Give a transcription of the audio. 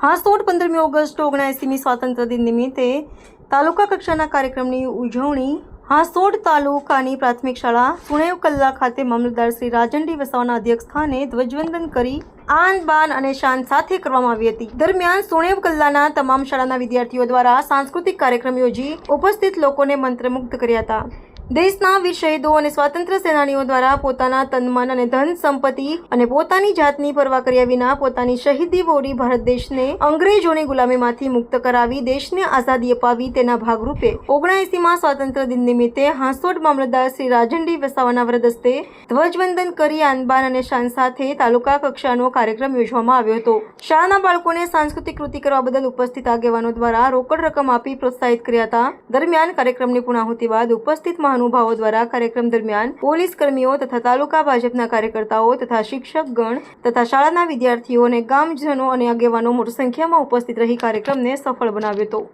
હાંસોટ પંદરમી ઓગસ્ટ ઓગણએંસીમી સ્વાતંત્ર્ય દિન નિમિત્તે તાલુકા કક્ષાના કાર્યક્રમની ઉજવણી હાંસોડ તાલુકાની પ્રાથમિક શાળા સુણેવ કલ્લા ખાતે મામલતદાર શ્રી રાજનડી વસાવાના અધ્યક્ષ સ્થાને ધ્વજવંદન કરી આન, બાન અને શાન સાથે કરવામાં આવી હતી. દરમિયાન સુણેવ કલ્લાના તમામ શાળાના વિદ્યાર્થીઓ દ્વારા સાંસ્કૃતિક કાર્યક્રમ યોજી ઉપસ્થિત લોકોને મંત્રમુગ્ધ કર્યા હતા. દેશના વીર શહીદો અને સ્વાતંત્ર્ય સેનાનીઓ દ્વારા પોતાના તનમન અને ધન સંપત્તિ અને પોતાની જાતની પરવા કર્યા વિના પોતાની શહીદી વોરી ભારત દેશને અંગ્રેજોની ગુલામીમાંથી મુક્ત કરાવી દેશને આઝાદી અપાવી તેના ભાગરૂપે ઓગણએંસીમાં સ્વાતંત્ર્ય દિન નિમિત્તે હાંસોડ મામલતદાર શ્રી રાજનડી વસાવાના વરદસ્તે ધ્વજવંદન કરી આનબાન અને શાન સાથે તાલુકા કક્ષાનો કાર્યક્રમ યોજવામાં આવ્યો હતો. શાળાના બાળકોને સાંસ્કૃતિક કૃતિ કરવા બદલ ઉપસ્થિત આગેવાનો દ્વારા રોકડ રકમ આપી પ્રોત્સાહિત કર્યા હતા. દરમિયાન કાર્યક્રમની પૂર્ણાહુતિ બાદ ઉપસ્થિત મહાનુભાવો દ્વારા કાર્યક્રમ દરમિયાન પોલીસ કર્મીઓ તથા તાલુકા ભાજપના કાર્યકર્તાઓ તથા શિક્ષકગણ તથા શાળાના વિદ્યાર્થીઓ અને ગામજનો અને આગેવાનો મોટી સંખ્યામાં ઉપસ્થિત રહી કાર્યક્રમને સફળ બનાવ્યો હતો.